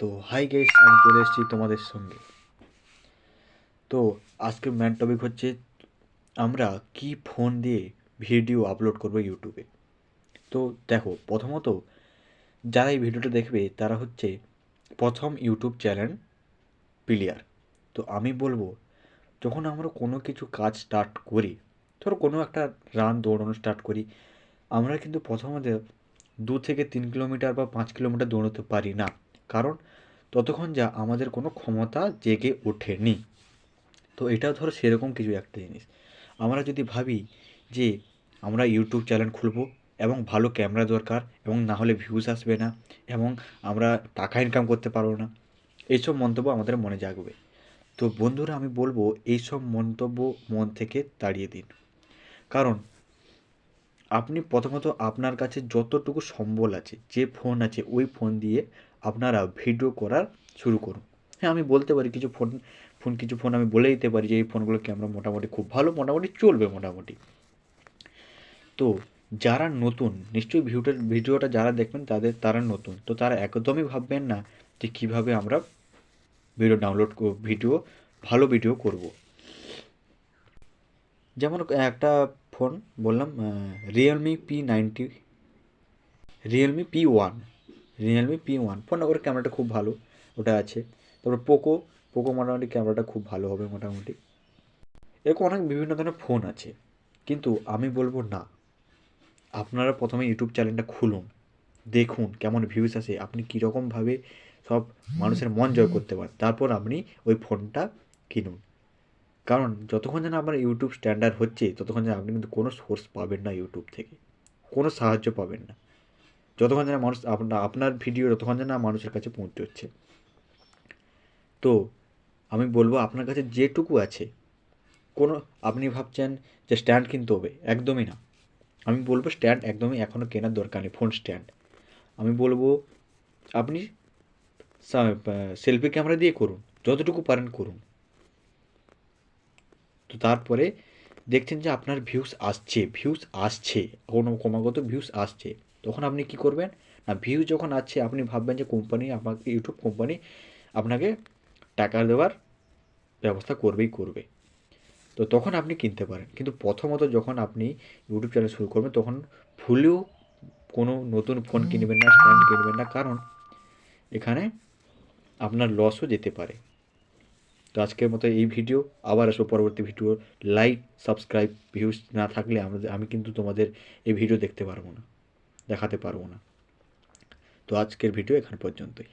তো high guess আমি চলে এসেছি তোমাদের সঙ্গে। তো, আজকের ম্যান টপিক হচ্ছে, আমরা কি ফোন দিয়ে ভিডিও আপলোড করব ইউটিউবে তো, দেখো, প্রথমত, যারা এই ভিডিওটা দেখবে, তারা হচ্ছে প্রথম ইউটিউব চ্যানেল প্লেয়ার তো, আমি বলব, যখন আমরা কোনো কিছু কাজ স্টার্ট করি, ধরো কোনো একটা রান দৌড়ানো স্টার্ট করি, আমরা কিন্তু প্রথমত দু থেকে তিন কিলোমিটার বা পাঁচ কিলোমিটার দৌড়াতে পারি না। কারণ ততক্ষণ যা আমাদের কোনো ক্ষমতা জেগে ওঠেনি। তো এটাও ধরো সেরকম কিছু একটা জিনিস। আমরা যদি ভাবি যে আমরা ইউটিউব চ্যানেল খুলবো এবং ভালো ক্যামেরা দরকার এবং না হলে ভিউজ আসবে না এবং আমরা টাকা ইনকাম করতে পারব না, এইসব মন্তব্য আমাদের মনে জাগবে। তো বন্ধুরা আমি বলব এইসব মন্তব্য মন থেকে তাড়িয়ে দিন। কারণ আপনি প্রথমত আপনার কাছে যতটুকু সম্বল আছে, যে ফোন আছে, ওই ফোন দিয়ে আপনারা ভিডিও করার শুরু করুন। হ্যাঁ আমি বলতে পারি কিছু ফোন ফোন কিছু ফোন আমি বলে দিতে পারি যে এই ফোনগুলো ক্যামেরা মোটামুটি খুব ভালো, মোটামুটি চলবে মোটামুটি। তো যারা নতুন, নিশ্চয়ই ভিডিওটা ভিডিওটা যারা দেখবেন তাদের, তারা নতুন। তো তারা একদমই ভাববেন না যে কীভাবে আমরা ভিডিও ডাউনলোড ভিডিও ভালো ভিডিও করব। যেমন একটা ফোন বললাম realme P ninety realme P one realme P one phone ওর ক্যামেরাটা খুব ভালো, ওটা আছে। তারপর পোকো পোকো মোটামুটি ক্যামেরাটা খুব ভালো হবে মোটামুটি। এরকম অনেক বিভিন্ন ধরনের ফোন আছে, কিন্তু আমি বলব না। আপনারা প্রথমে ইউটিউব চ্যানেলটা খুলুন, দেখুন কেমন ভিউজ আসে, আপনি কীরকমভাবে সব মানুষের মন জয় করতে পারেন। তারপর আপনি ওই ফোনটা কিনুন। কারণ যতক্ষণ যেন আপনার ইউটিউব স্ট্যান্ডার্ড হচ্ছে, ততক্ষণ যেন আপনি কিন্তু কোনো সোর্স পাবেন না ইউটিউব থেকে, কোনো সাহায্য পাবেন না। যতক্ষণ যেন মানুষ আপনার আপনার ভিডিও যতক্ষণ যেন মানুষের কাছে পৌঁছচ্ছে তো আমি বলব আপনার কাছে যেটুকু আছে, কোনো, আপনি ভাবছেন যে স্ট্যান্ড কিনতে হবে, একদমই না। আমি বলব স্ট্যান্ড একদমই এখনও কেনার দরকার নেই ফোন স্ট্যান্ড আমি বলব আপনি সেলফি ক্যামেরা দিয়ে করুন, যতটুকু পারেন করুন। তো তারপরে দেখছেন যে আপনার ভিউস আসছে ভিউস আসছে, কোনো ক্রমাগত ভিউস আসছে। তখন আপনি কি করবেন? না ভিউ যখন আছে আপনি ভাববেন যে কোম্পানি আপনাকে ইউটিউব কোম্পানি আপনাকে টাকা দেওয়ার ব্যবস্থা করবেই করবে। তো তখন আপনি কিনতে পারেন। কিন্তু প্রথমত যখন আপনি ইউটিউব চ্যানেল শুরু করবেন তখন ভুলেও কোনো নতুন ফোন কিনবেন না স্ট্যান্ড কিনবেন না কারণ এখানে আপনার লসও যেতে পারে। তো আজকের মতো এই ভিডিও আবার আসব পরবর্তী ভিডিও লাইক সাবস্ক্রাইব ভিউজ না থাকলে আমাদের আমি কিন্তু তোমাদের এই ভিডিও দেখতে পারব না। দেখাতে পারব না। তো আজকের ভিডিও এখান পর্যন্তই।